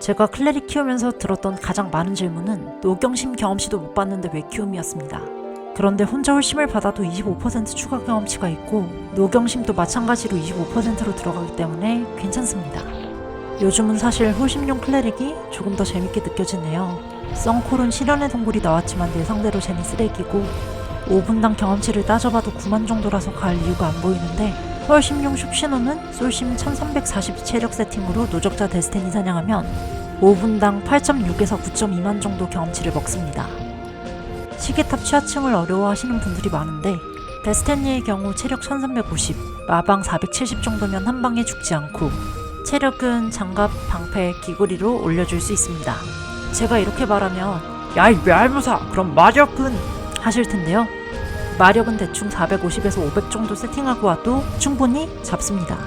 제가 클레릭 키우면서 들었던 가장 많은 질문은 노경심 경험치도 못 받는데 왜 키움이었습니다. 그런데 혼자 홀심을 받아도 25% 추가 경험치가 있고 노경심도 마찬가지로 25%로 들어가기 때문에 괜찮습니다. 요즘은 사실 홀심용 클레릭이 조금 더 재밌게 느껴지네요. 썬콜은 실현의 동굴이 나왔지만 예상대로 쟤는 쓰레기고 5분당 경험치를 따져봐도 9만 정도라서 갈 이유가 안 보이는데 헐심용 슈신호는 솔심 1340 체력 세팅으로 노적자 데스티니 사냥하면 5분당 8.6에서 9.2만 정도 경험치를 먹습니다. 시계탑 취하층을 어려워하시는 분들이 많은데 데스티니의 경우 체력 1350, 마방 470 정도면 한 방에 죽지 않고 체력은 장갑, 방패, 귀고리로 올려줄 수 있습니다. 제가 이렇게 말하면 야이 멸무사 그럼 마력은 하실 텐데요. 마력은 대충 450에서 500 정도 세팅하고 와도 충분히 잡습니다.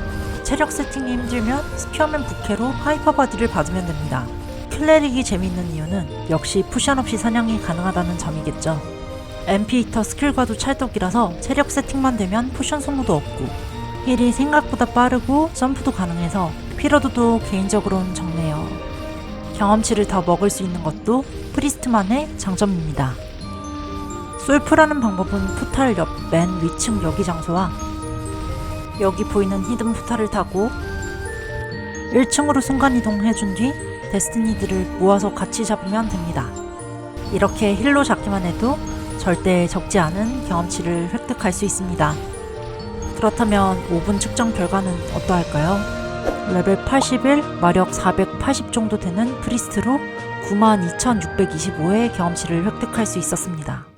체력 세팅이 힘들면 스피어맨 부캐로 하이퍼 바디를 받으면 됩니다. 클레릭이 재미있는 이유는 역시 푸션 없이 사냥이 가능하다는 점이겠죠. MP 히터 스킬과도 찰떡이라서 체력 세팅만 되면 포션 소모도 없고 힐이 생각보다 빠르고 점프도 가능해서 피로도도 개인적으로는 적네요. 경험치를 더 먹을 수 있는 것도 프리스트만의 장점입니다. 솔프라는 방법은 포탈 옆 맨 위층 여기 장소와 여기 보이는 히든 포탈을 타고 1층으로 순간이동 해준 뒤 데스티니들을 모아서 같이 잡으면 됩니다. 이렇게 힐로 잡기만 해도 절대 적지 않은 경험치를 획득할 수 있습니다. 그렇다면 5분 측정 결과는 어떠할까요? 레벨 81, 마력 480 정도 되는 프리스트로 92,625의 경험치를 획득할 수 있었습니다.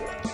one.